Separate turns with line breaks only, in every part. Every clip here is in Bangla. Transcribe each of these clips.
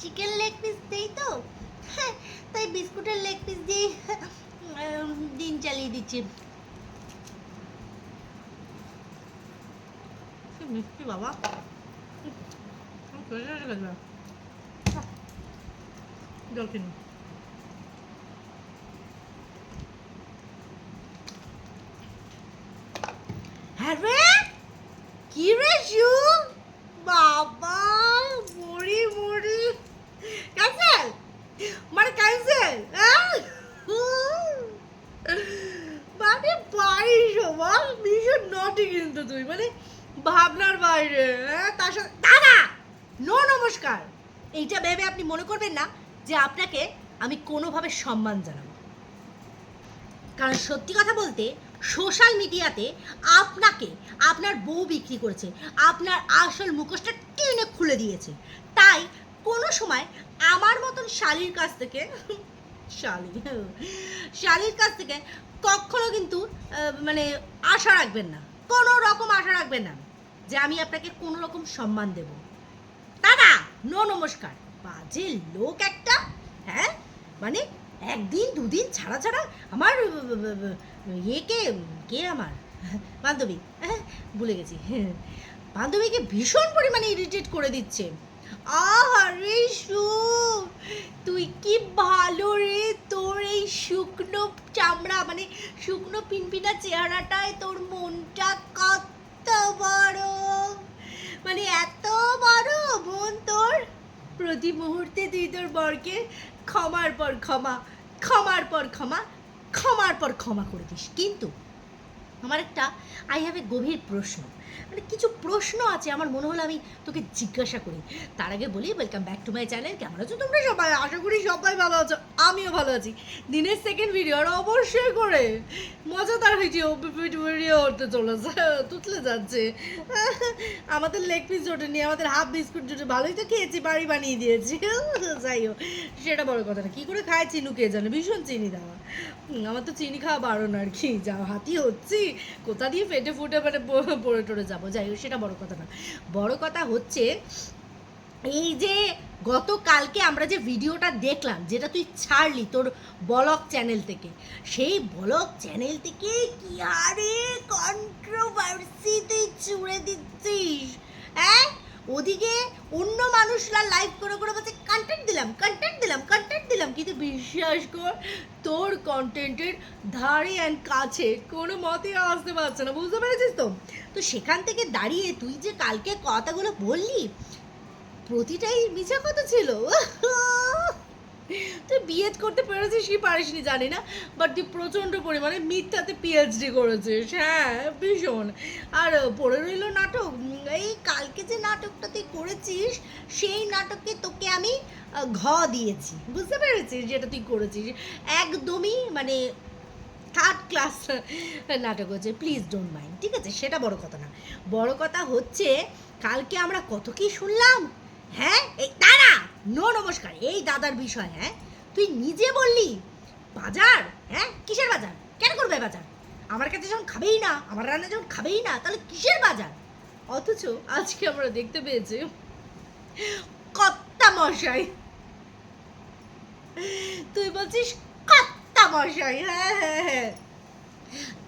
চিকেন লেগ পিস দেই তো? হ্যাঁ, তাই বিস্কুটের লেগ পিস দিয়ে দিন চালিয়ে দিচ্ছি। মিষ্টি বাবা। উম, চলে গেছে। জল কিনি হ্যাঁ রে কি রে শু বাবা মরি মরি ক্যান্সেল মানে ক্যান্সেল মানে বাড়ি শোভা ভীষণ কিন্তু তুই মানে ভাবনার বাইরে হ্যাঁ? তার সাথে দাদা! নো নমস্কার! এইটা ভেবে আপনি মনে করবেন না যে আপনাকে আমি কোনোভাবে সম্মান জানাব। কারণ সত্যি কথা বলতে, সোশ্যাল মিডিয়াতে আপনাকে, আপনার বউ বিক্রি করেছে, আপনার আসল মুখোশটা টেনে খুলে দিয়েছে। তাই কোনো সময় আমার মতন শালির কাছ থেকে শালি, শালির কাছ থেকে কখনো কিন্তু মানে আশা রাখবেন না। কোনো রকম আশা রাখবেন না যে আমি আপনাকে কোনো রকম সম্মান দেব। দাদা নো নমস্কার। বাজে লোক একটা হ্যাঁ? মানে একদিন, দুদিন ছাড়া ছাড়া আমার ইয়ে কে কে আমার? বান্ধবী হ্যাঁ? ভুলে গেছি। বান্ধবীকে ভীষণ পরিমাণে ইরিটেট করে দিচ্ছে। আরে সু তুই কি ভালো রে? তোর এই শুকনো চামড়া মানে শুকনো পিনপিনা চেহারাটায় তোর মনটা কত বড়। মানে এত বড় মন তোর। প্রতি মুহূর্তে তুই তোর বরকে ক্ষমার পর ক্ষমা, ক্ষমার পর ক্ষমা, ক্ষমার পর ক্ষমা করে দিস। কিন্তু আমার একটা আই হ্যাভ এ গভীর প্রশ্ন। মানে কিছু প্রশ্ন আছে, আমার মনে হলো আমি তোকে জিজ্ঞাসা করি। তার আগে বলি welcome back to my channel কেমন আছো তোমরা সবাই? আশা করি সবাই ভালো আছো। আমিও ভালো আছি। দিনের সেকেন্ড ভিডিও আর অবশ্যই করে মজাদার ভিডিও ভিডিও হতে চলেছে, তুতলে যাচ্ছে। আমাদের লেগ পিস জোটেনি আমাদের হাফ বিস্কুট জোটে ভালোই তো খেয়েছি, বাড়ি বানিয়ে দিয়েছি। যাই হোক, সেটা বড় কথা না। কী করে খায় চিনু কে জানে, ভীষণ চিনি দেওয়া। আমার তো চিনি খাওয়া বারণ আর কি। যা হাতি হচ্ছি, কোথা দিয়ে ফেটে ফুটে মানে পড়ে টড়ে যাব, যাই হোক, সেটা বড় কথা না। বড় কথা হচ্ছে, এই যে গতকালকে আমরা যে ভিডিওটা দেখলাম, যেটা তুই ছাড়লি তোর বলক চ্যানেল থেকে, সেই বলক চ্যানেল থেকে কি আরে কন্ট্রোভার্সি তুই ছুড়ে দিচ্ছিস হ্যাঁ ওদিকে অন্য মানুষরা লাইভ করে করে বলছে কন্টেন্ট দিলাম কন্টেন্ট দিলাম কন্টেন্ট দিলাম। কিন্তু বিশ্বাস কর, তোর কন্টেন্টের ধারে অ্যান্ড কাছে কোনো মতে আসতে পারছে না, বুঝতে পেরেছিস তো? তো সেখান থেকে দাঁড়িয়ে তুই যে কালকে কথাগুলো বললি, প্রতিটাই মিছা কথা ছিল। তুই বিএড করতে পেরেছিস কি পারিসনি জানি না বাট তুই প্রচণ্ড পরিমাণে মিথ্যাতে পিএইচডি করেছিস হ্যাঁ ভীষণ। আর পড়ে রইল নাটক এই কালকে যে নাটকটা তুই করেছিস, সেই নাটকে তোকে আমি ঘ দিয়েছি, বুঝতে পেরেছিস যেটা তুই করেছিস? একদমই মানে থার্ড ক্লাস নাটক হচ্ছে প্লিজ ডোন্ট মাইন্ড ঠিক আছে? সেটা বড় কথা না। বড় কথা হচ্ছে, কালকে আমরা কত কি শুনলাম? হ্যাঁ? এই দাদা নো নমস্কার, এই দাদার বিষয় হ্যাঁ? তুই নিজে বললি, বাজার হ্যাঁ? কিসের বাজার? কেন করবে বাজার? আমার কাছে যখন খাবেই না, আমার রান্না যখন খাবেই না, তাহলে কিসের বাজার? অথচ আজকে আমরা দেখতে পেয়েছি কত্তা মশাই। তুই বলছিস কত্তা মশাই হ্যাঁ হ্যাঁ হ্যাঁ।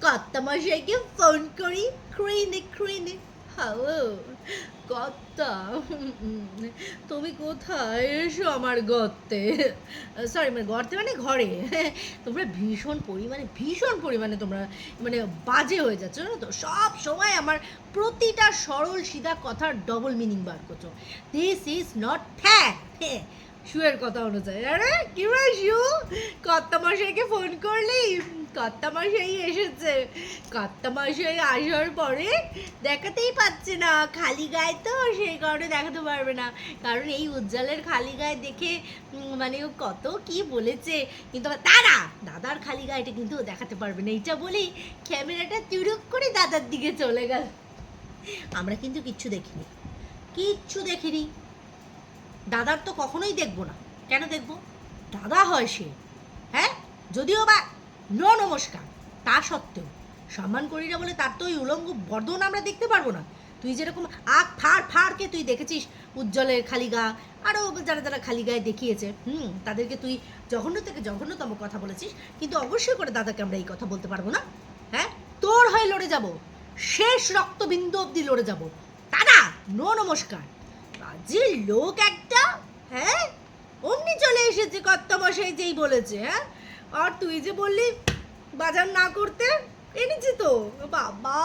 কত্তা মশাইকে ফোন করি ক্রিনে ক্রিনে হ্যালো কত্তা তুমি কোথায়? এসো আমার গর্তে সরি মানে গর্তে মানে ঘরে। তোমরা ভীষণ পরিমাণে ভীষণ পরিমাণে তোমরা মানে বাজে হয়ে যাচ্ছ, জানো তো? সব সময় আমার প্রতিটা সরল, সিধা কথার ডবল মিনিং বার করছ। দিস ইজ নট ফ্যাক্ট শুয়ের কথা অনুযায়ী। আরে, কি শু কর্তা মশাইকে ফোন করলি? কর্তা মশাই এসেছে। কর্তা মশাই আসার পরে দেখাতেই পাচ্ছে না। খালি গায়ে তো সেই কারণে দেখাতে পারবে না। কারণ এই উজ্জ্বলের খালি গায়ে দেখে মানে ও কত কি বলেছে। কিন্তু দাদা দাদার খালি গায়েটা কিন্তু দেখাতে পারবে না। এইটা বলেই ক্যামেরাটা তিরুক করে দাদার দিকে চলে গেল। আমরা কিন্তু কিচ্ছু দেখিনি। কিচ্ছু দেখিনি। দাদার তো কখনোই দেখব না। কেন দেখব? দাদা হয় সে। হ্যাঁ? যদিও বা ন নমস্কার। তা সত্ত্বেও, সম্মান করি না বলে তার তো ওই উলঙ্গ বর্ধন আমরা দেখতে পারব না। তুই যেরকম আখ ফাড় ফাড়কে তুই দেখেছিস, উজ্জ্বলের খালি গা আরও যারা যারা খালি গায়ে দেখিয়েছে, হুম, তাদেরকে তুই জঘন্য থেকে জঘন্যতম কথা বলেছিস, কিন্তু অবশ্যই করে দাদাকে আমরা এই কথা বলতে পারব না। হ্যাঁ? তোর হয়ে লড়ে যাব। শেষ রক্তবিন্দু অবধি লড়ে যাব। দাদা, নো নমস্কার। বাজে লোক একটা হ্যাঁ? অমনি চলে এসেছে কর্তামশাই যেই বলেছে হ্যাঁ? আর তুই যে বললি বাজার না করতে এনেছি তো। বাবা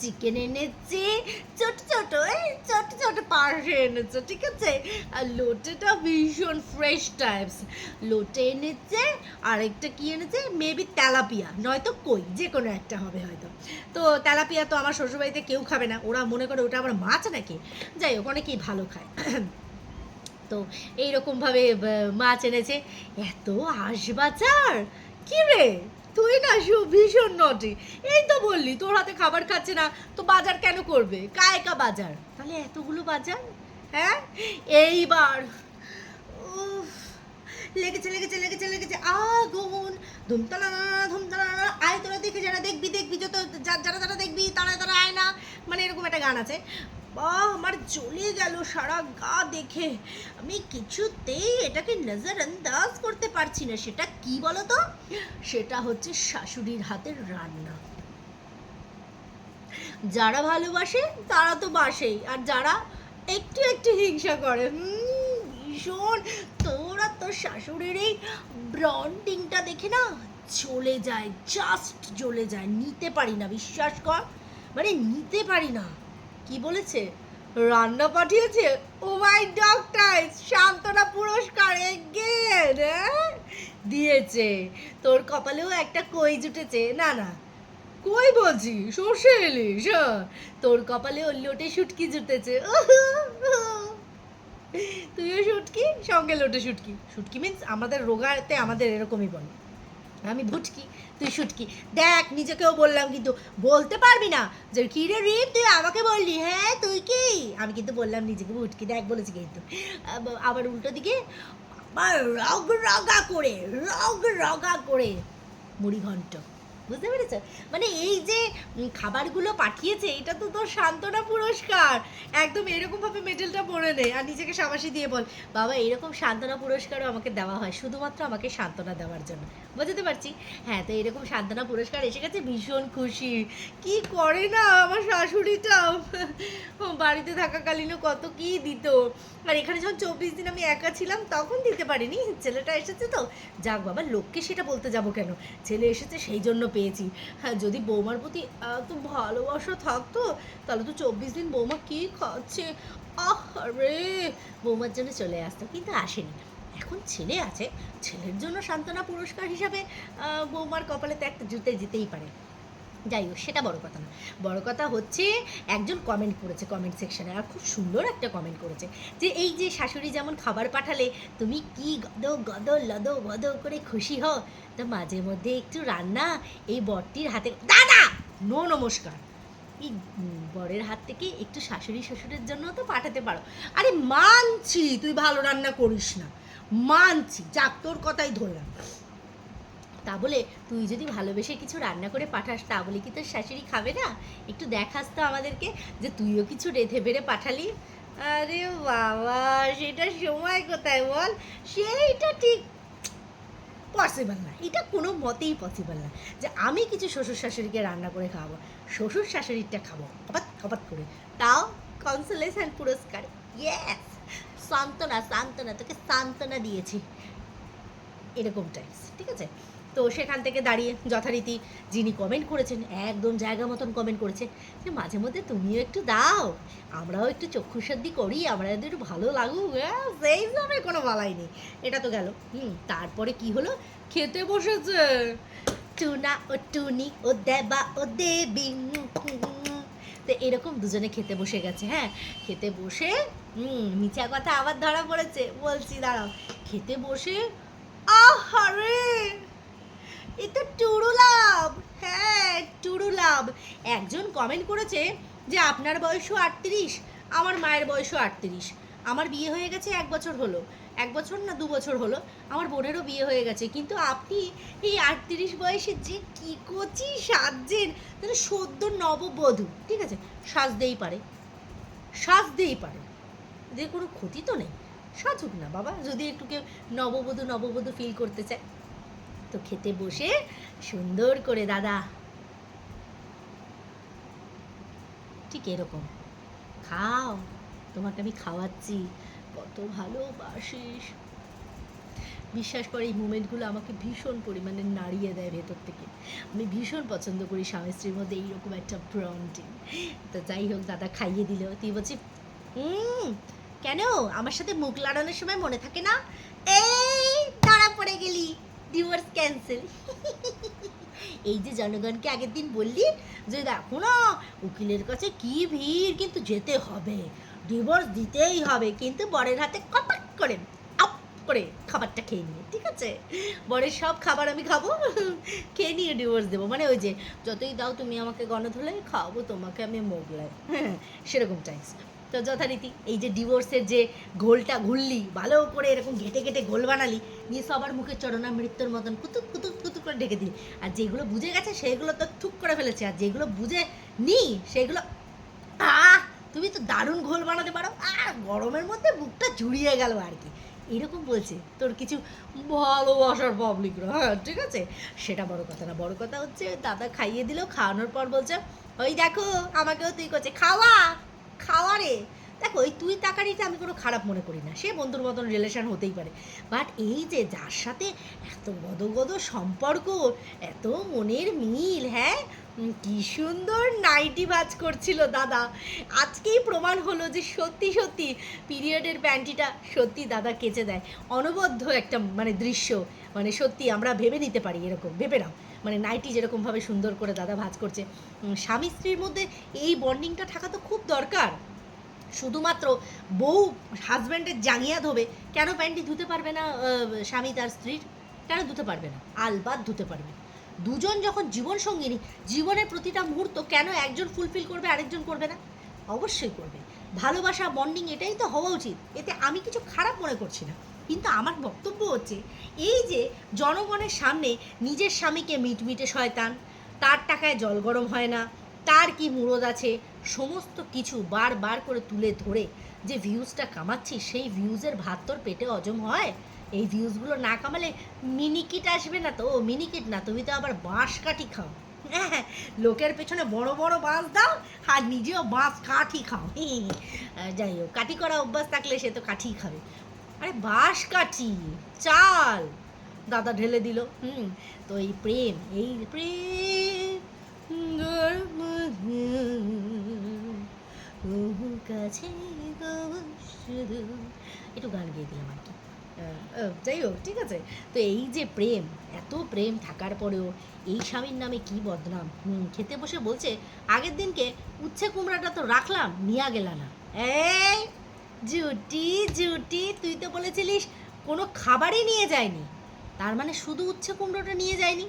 চিকেন এনেছে, ছোট ছোট, এই ছোট ছোট পার্সে এনেছে, ঠিক আছে? আর লোটেটা ভীষণ ফ্রেশ টাইপস লোটে এনেছে, আরেকটা কি এনেছে? Maybe tilapia. নয়তো কই, যে কোনো একটা হবে হয়তো। তো তেলাপিয়া তো আমার শ্বশুরবাড়িতে কেউ খাবে না। ওরা মনে করে ওটা আবার মাছ নাকি? যাই হোক, অনেকেই ভালো খায়। তো এইরকমভাবে মাছ এনেছে। এত হাঁসবাচার কি রে? তুই না শু ভীষণ নটি এই তো বললি, তোর হাতে খাবার খাচ্ছে না, তো বাজার কেন করবে? কায়কা বাজার। তাহলে এতগুলো বাজার? হ্যাঁ? এইবার। লেগেছে লেগেছে লেগেছে লেগেছে। আগুন! ধুমতালা ধুমতালা আয় তোরা দেখে যারা দেখবি দেখবি, যত যারা যারা দেখবি, তারা তারা আয় না। মানে এরকম একটা গান আছে। বাহ আমার জ্বলে গেল সারা গা দেখে। আমি কিছুতেই এটাকে নজর আন্দাজ করতে পারছি না। সেটা কি বলো তো সেটা হচ্ছে শাশুড়ির হাতের রান্না। যারা ভালোবাসে তারা তো বাসেই। আর যারা একটু একটু হিংসা করে হুম, ভীষণ। তোরা তোর শাশুড়ির এই ব্রন্ডিংটা দেখে না চলে যায় জাস্ট চলে যায়। নিতে পারি না বিশ্বাস কর। মানে নিতে পারি না। কি বলেছে? রান্না পাঠিয়েছে? ও মাই ডক্টর শান্তনা পুরস্কার এগেন দিয়েছে। তোর কপালেও একটা কই জুটেছে না না। কই বলছি? সর্ষে ইলিশ। তোর কপালেও লোটে শুটকি জুটেছে। তুইও শুটকি, সঙ্গে লোটে শুটকি। শুটকি মিন্স আমাদের রোগাতে আমাদের এরকমই বলে। আমি ভুটকি তুই শুটকি। দেখ, নিজেকেও বললাম কিন্তু বলতে পারবি না যে, কী রে রিম, তুই আমাকে বললি? হ্যাঁ তুই কি? আমি কিন্তু বললাম নিজেকে ভুটকি, দেখ বলেছি কিন্তু। আবার উল্টো দিকে, আবার রগ রগা করে রগ রগা করে মুড়ি ঘন্ট বুঝতে পেরেছ? মানে এই যে খাবারগুলো পাঠিয়েছে, এটা তো তোর সান্ত্বনা পুরস্কার। একদম এরকমভাবে মেডেলটা পরে নে আর নিজেকে সাবাসি দিয়ে বল। বাবা, এরকম সান্ত্বনা পুরস্কারও আমাকে দেওয়া হয়, শুধুমাত্র আমাকে সান্ত্বনা দেওয়ার জন্য। বুঝতে পারছি? হ্যাঁ তো এরকম সান্ত্বনা পুরস্কার এসে গেছে, ভীষণ খুশি। কি করে না আমার শাশুড়িটা? বাড়িতে থাকাকালীনও কত কি দিত। আর এখানে যখন চব্বিশ দিন আমি একা ছিলাম, তখন দিতে পারিনি। ছেলেটা এসেছে তো। যাক বাবা, লোককে সেটা বলতে যাব কেন? ছেলে এসেছে সেই জন্য পেয়েছি। হ্যাঁ যদি বৌমার প্রতি এত ভালোবাসা থাকতো, তাহলে তো চব্বিশ দিন বৌমা কী খাচ্ছে? আহ রে! বৌমার জন্য চলে আসতো, কিন্তু আসেনি। এখন ছেলে আছে, ছেলের জন্য সান্ত্বনা পুরস্কার হিসাবে বৌমার কপালে তো একটা জুতে যেতেই পারে। যাই হোক, সেটা বড় কথা না। বড় কথা হচ্ছে, একজন কমেন্ট করেছে কমেন্ট সেকশনে আর খুব সুন্দর একটা কমেন্ট করেছে যে, এই যে শাশুড়ি যেমন খাবার পাঠালে, তুমি কি গদ গদ লদ বদ করে খুশি হও? তো মাঝে মধ্যে একটু রান্না, এই বরটির হাতে, দাদা! নো নমস্কার। এই বরের হাত থেকে একটু শাশুড়ি শ্বশুরের জন্য তো পাঠাতে পারো। আরে মানছি, তুই ভালো রান্না করিস না। মানছি, যাক, তোর কথাই ধরলাম। তা বলে তুই যদি ভালোবেসে কিছু রান্না করে পাঠাস তা বলে কি তোর শাশুড়ি খাবে না? একটু দেখাস তো আমাদেরকে যে তুইও কিছু রেঁধে বেড়ে পাঠালি। আরে বাবা সেটা সময় কোথায় বল? সেইটা ঠিক পসিবল না। এটা কোনো মতেই পসিবল না যে আমি কিছু শ্বশুর শাশুড়িকে রান্না করে খাওয়াবো, শ্বশুর শাশুড়িটা খাব কপাত কপাত করে। তাও কনসোলেশন পুরস্কার। ইয়েস সান্ত্বনা সান্ত্বনা, তোকে সান্ত্বনা দিয়েছি। এরকম টাইপস ঠিক আছে? তো সেখান থেকে দাঁড়িয়ে যথারীতি যিনি কমেন্ট করেছেন একদম জায়গা মতন কমেন্ট করেছে যে মাঝে মধ্যে তুমিও একটু দাও আমরাও একটু চক্ষুসাদ্ধি করি আমরা একটু ভালো লাগুক হ্যাঁ, সেই হিসাবে কোনো বালাই নেই এটা তো গেল। হুম তারপরে কি হলো? খেতে বসেছে। টুনা ও টুনি ও দেবা ও দেবী তো এরকম দুজনে খেতে বসে গেছে হ্যাঁ খেতে বসে হুম মিছা কথা আবার ধরা পড়েছে বলছি দাঁড়াও খেতে বসে আহারে! এ তো টুরুলাভ হ্যাঁ টুরুলাভ একজন কমেন্ট করেছে যে, আপনার বয়সও আটত্রিশ, আমার মায়ের বয়সও আটত্রিশ। আমার বিয়ে হয়ে গেছে এক বছর হলো। এক বছর না দু বছর হলো? আমার বোনেরও বিয়ে হয়ে গেছে। কিন্তু আপনি এই আটত্রিশ বয়সে যে কি কচি সাজছেন, তাহলে সদ্য নববধূ, ঠিক আছে? সাজতেই পারে। সাজতেই পারে। যে কোনো ক্ষতি তো নেই। সাজুক না বাবা। যদি একটু কেউ নববধূ নববধূ ফিল করতে চায়। তো খেতে বসে সুন্দর করে দাদা। ঠিক এরকম। খাও, তোমাকে আমি খাওয়াচ্ছি। কত ভালোবাসিস। বিশ্বাস করে, এই মুমেন্টগুলো আমাকে ভীষণ পরিমাণে নাড়িয়ে দেয় ভেতর থেকে। আমি ভীষণ পছন্দ করি স্বামী স্ত্রীর মধ্যে এইরকম একটা ব্রন্ডিং তো যাই হোক, দাদা খাইয়ে দিল। তুই বলছি হুম, কেন? আমার সাথে মুখ লাড়ানোর সময় মনে থাকে না? এই ধরা পড়ে গেলি। ডিভোর্স ক্যান্সেল এই যে জনগণকে আগের দিন বললি যে দেখো না, উকিলের কাছে কি ভিড়, কিন্তু যেতে হবে। ডিভোর্স দিতেই হবে, কিন্তু বরের হাতে কপাক করে, আপ করে খাবারটা খেয়ে নিয়ে, ঠিক আছে? বরের সব খাবার আমি খাব, খেয়ে নিয়ে ডিভোর্স দেবো। মানে ওই যে, যতই দাও তুমি আমাকে গণধোলাই, খাওয়াবো তোমাকে আমি মোগলাই। হ্যাঁ সেরকম টাইপস তো যথারীতি এই যে ডিভোর্সের যে ঘোলটা ঘুরলি, ভালো করে এরকম ঘেটে ঘেটে ঘোল বানালি, নিয়ে সবার মুখে চরণা মৃত্যুর মতন কুতুক কুতুক কুতুক করে ঢেকে দিলি। আর যেগুলো বুঝে গেছে, সেগুলো তো থুক করে ফেলেছে। আর যেগুলো বুঝে নি, সেগুলো, আহ, তুমি তো দারুণ ঘোল বানাতে পারো। আর গরমের মধ্যে বুকটা জুড়িয়ে গেল আর কি। এরকম বলছে, তোর কিছু ভালোবাসার পাবলিকরা হ্যাঁ ঠিক আছে? সেটা বড় কথা না। বড় কথা হচ্ছে, দাদা খাইয়ে দিল, খাওয়ানোর পর বলছে, ওই দেখো, আমাকেও তুই করছে, খাওয়া। খাওয়া রে। দেখো ওই তুই তাকারিটা আমি কোনো খারাপ মনে করি না। সে বন্ধুর মতন রিলেশন হতেই পারে। বাট এই যে যার সাথে এত গদগদ সম্পর্ক, এত মনের মিল হ্যাঁ? কি সুন্দর নাইটি বাজ করছিল, দাদা। আজকেই প্রমাণ হলো যে সত্যি সত্যি পিরিয়ডের প্যান্টিটা সত্যি দাদা কেচে দেয়। অনবদ্য একটা মানে দৃশ্য। মানে সত্যি আমরা ভেবে নিতে পারি এরকম। ভেবে নাও। মানে নাইটি যেরকমভাবে সুন্দর করে দাদা ভাজ করছে। স্বামী স্ত্রীর মধ্যে এই বন্ডিংটা থাকা তো খুব দরকার। শুধুমাত্র বউ হাজব্যান্ডের জাঙ্গিয়া ধোবে, কেন প্যান্টি ধুতে পারবে না স্বামী তার স্ত্রীর? কেন ধুতে পারবে না? আলবাদ ধুতে পারবে। দুজন যখন জীবন সঙ্গিনী, জীবনের প্রতিটা মুহূর্ত কেন একজন ফুলফিল করবে, আরেকজন করবে না? অবশ্যই করবে। ভালোবাসা, বন্ডিং, এটাই তো হওয়া উচিত। এতে আমি কিছু খারাপ মনে করছি না। কিন্তু আমার বক্তব্য হচ্ছে এই যে জনগণের সামনে নিজের স্বামীকে মিটমিটে শয়তান তার টাকায় জল গরম হয় না তার কি মুরদ আছে সমস্ত কিছু বারবার করে তুলে ধরে যে ভিউজটা কামাচ্ছি সেই ভিউজের ভাত তোর পেটে অজম হয়? এই ভিউজগুলো না কামালে মিনিকিট আসবে না তো? মিনিকিট না তুমি তো আবার বাঁশ কাঠি খাও। হ্যাঁ, লোকের পেছনে বড় বড় বাঁশ দাও আর নিজেও বাঁশ কাঠি খাও। যাই হোক কাঠি করা অভ্যাস থাকলে সে তো কাঠি খাবে। আরে বাঁশ কাঠি, চাল। দাদা ঢেলে দিল, হুম। তো এই প্রেম এই প্রেম কাছে একটু গান গিয়ে দিলাম আর কি। যাই হোক, ঠিক আছে। তো এই যে প্রেম, এত প্রেম থাকার পরেও এই স্বামীর নামে কি বদনাম? হুম, খেতে বসে বলছে, আগের দিনকে উচ্ছে কুমড়াটা তো রাখলাম, নিয়া গেল না। এই জুটি জুটি, তুই তো বলেছিলিস কোনো খাবারই নিয়ে যায়নি। তার মানে শুধু উচ্ছে কুমড়োটা নিয়ে যায়নি?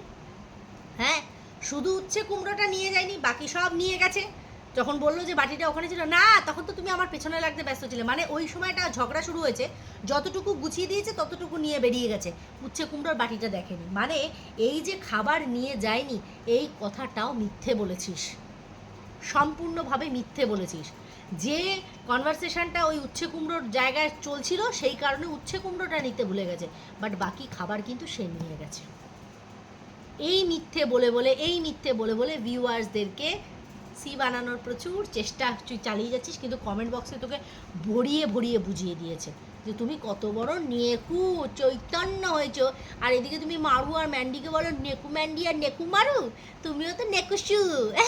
হ্যাঁ শুধু উচ্ছে কুমড়োটা নিয়ে যায়নি, বাকি সব নিয়ে গেছে। যখন বলল যে বাটিটা ওখানে ছিল, না, তখন তো তুমি আমার পেছনে লাগতে ব্যস্ত ছিলে। মানে ওই সময়টা ঝগড়া শুরু হয়েছে, যতটুকু গুছিয়ে দিয়েছে, ততটুকু নিয়ে বেরিয়ে গেছে। উচ্ছে কুমড়োর বাটিটা দেখেনি। মানে এই যে খাবার নিয়ে যায়নি, এই কথাটাও মিথ্যে বলেছিস। সম্পূর্ণভাবে মিথ্যে বলেছিস। যে কনভারসেশনটা ওই উচ্ছে কুমড়োর জায়গায় চলছিল, সেই কারণে উচ্ছে কুমড়োটা নিতে ভুলে গেছে। বাট বাকি খাবার কিন্তু সে নিয়ে গেছে। এই মিথ্যে বলে বলে, এই মিথ্যে বলে বলে ভিউয়ার্সদেরকে সি বানানোর প্রচুর চেষ্টা তুই চালিয়ে যাচ্ছিস, কিন্তু কমেন্ট বক্সে তোকে ভরিয়ে ভরিয়ে বুঝিয়ে দিয়েছে। যে তুমি কত বড় নেকু, চৈতন্য হয়েছো। আর এদিকে তুমি মারু আর ম্যান্ডিকে বলো, নেকু ম্যান্ডি আর নেকু মারু? তুমিও তো নেকুশু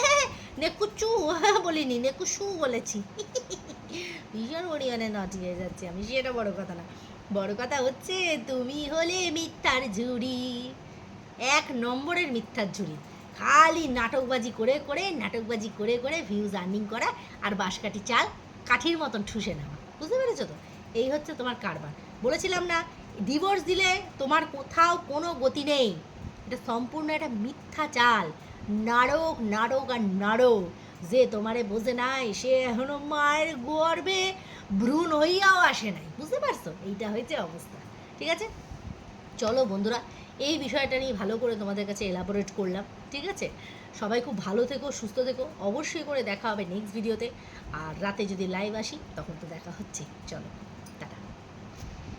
নেকুচু বলিনি নেকুশু বলেছি। ভীষণ পরিমাণে নটি হয়ে যাচ্ছে আমি, সেটা বড় কথা না। বড় কথা হচ্ছে, তুমি হলে মিথ্যার ঝুড়ি। এক নম্বরের মিথ্যার ঝুড়ি। খালি নাটকবাজি করে করে, নাটকবাজি করে করে ভিউজ আর্নিং করা আর বাঁশকাঠি চাল কাঠির মতন ঠুসে নেওয়া। বুঝতে পেরেছ তো? এই হচ্ছে তোমার কারবার। বলেছিলাম না ডিভোর্স দিলে তোমার কোথাও কোনো গতি নেই। এটা সম্পূর্ণ একটা মিথ্যা চাল। নাটক নাটক আর নাটক যে তোমারে বোঝে নাই সে এখনও মায়ের গর্বে ভ্রূণ হইয়াও আসে নাই। বুঝতে পারছ? এইটা হয়েছে অবস্থা। ঠিক আছে? চলো বন্ধুরা, এই বিষয়টা নিয়ে ভালো করে তোমাদের কাছে এলাবোরেট করলাম। ঠিক আছে? সবাই খুব ভালো থেকো, সুস্থ থেকো। অবশ্যই করে দেখা হবে নেক্সট ভিডিওতে আর রাতে যদি লাইভ আসি, তখন তো দেখা হচ্ছে। চলো।